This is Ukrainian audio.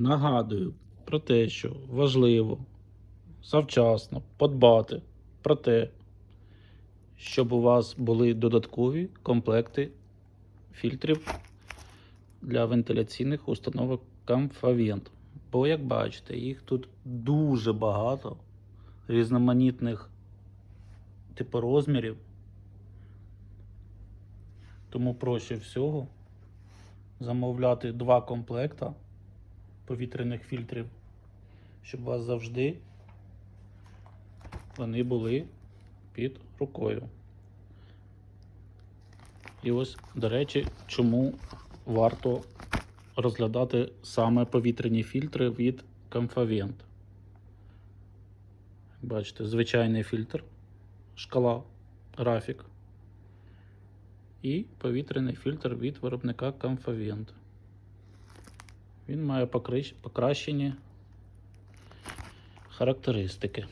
Нагадую про те, що важливо завчасно подбати про те, щоб у вас були додаткові комплекти фільтрів для вентиляційних установок Comfavent. Бо, як бачите, їх тут дуже багато різноманітних типу розмірів. Тому проще всього замовляти два комплекта повітряних фільтрів, щоб у вас завжди вони були під рукою. І ось, до речі, чому варто розглядати саме повітряні фільтри від Comfavent. Бачите, звичайний фільтр, шкала, графік. І повітряний фільтр від виробника Comfavent. Він має покращені характеристики.